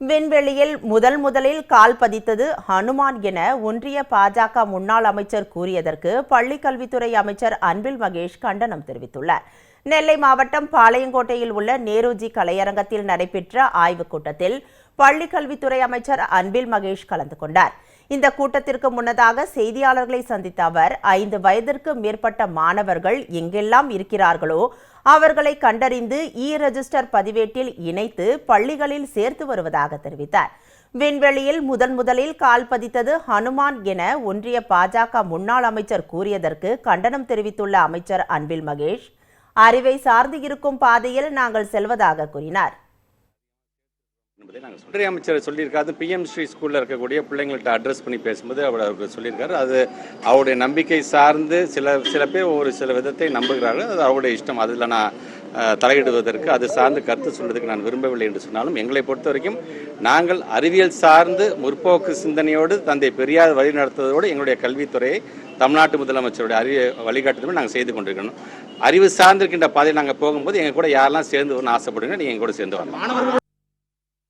விண்வெளியில் முதல் முதலில் கால் பதித்தது ஹனுமான் என ஒன்றிய பாஜக முன்னாள் அமைச்சர் கூறியதற்கு பள்ளிக்கல்வித்துறை அமைச்சர் அன்பில் மகேஷ் கண்டனம் தெரிவித்துள்ளார். நெல்லை மாவட்டம் பாளையங்கோட்டையில் உள்ள நேருஜி கலையரங்கத்தில் நடைபெற்ற ஆய்வுக் கூட்டத்தில் பள்ளிக்கல்வித்துறை அமைச்சர் அன்பில் மகேஷ் கலந்து கொண்டார். இந்த கூட்டத்திற்கு முன்னதாக செய்தியாளர்களை சந்தித்த அவர் ஐந்து வயதிற்கு மேற்பட்ட மாணவர்கள் எங்கெல்லாம் இருக்கிறார்களோ அவர்களை கண்டறிந்து இ ரெஜிஸ்டர் பதிவேட்டில் இணைத்து பள்ளிகளில் சேர்த்து வருவதாக தெரிவித்தார். விண்வெளியில் முதன் முதலில் கால் பதித்தது ஹனுமான் என ஒன்றிய பாஜக முன்னாள் அமைச்சர் கூறியதற்கு கண்டனம் தெரிவித்துள்ள அமைச்சர் அன்பில் மகேஷ் அறிவை சார்ந்து இருக்கும் பாதையில் நாங்கள் செல்வதாக கூறினார். என்பதை நாங்கள் சொல்றோம். அமைச்சர் சொல்லியிருக்காரு பிஎம் ஸ்ரீ ஸ்கூலில் இருக்கக்கூடிய பிள்ளைங்கள்ட்ட அட்ரஸ் பண்ணி பேசும்போது அவர் அவருக்கு சொல்லியிருக்காரு. அது அவருடைய நம்பிக்கை சார்ந்து சில சில பேர் ஒரு சில விதத்தை நம்புகிறார்கள். அது அவருடைய இஷ்டம். அதில் நான் தலையிடுவதற்கு அது சார்ந்து கருத்து சொல்வதற்கு நான் விரும்பவில்லை என்று சொன்னாலும் எங்களை பொறுத்த வரைக்கும் நாங்கள் அறிவியல் சார்ந்து முற்போக்கு சிந்தனையோடு தந்தை பெரியார் வழி நடத்துவதோடு எங்களுடைய கல்வித்துறையை தமிழ்நாட்டு முதலமைச்சருடைய அறிவு வழிகாட்டுதலும் நாங்கள் செய்து கொண்டிருக்கணும் அறிவு சார்ந்திருக்கின்ற பாதையில் நாங்கள் போகும்போது எங்கள் கூட யாரெல்லாம் சேர்ந்து வரணும்னு ஆசைப்படுங்க நீங்கள் எங்கள் கூட சேர்ந்து வரலாம்.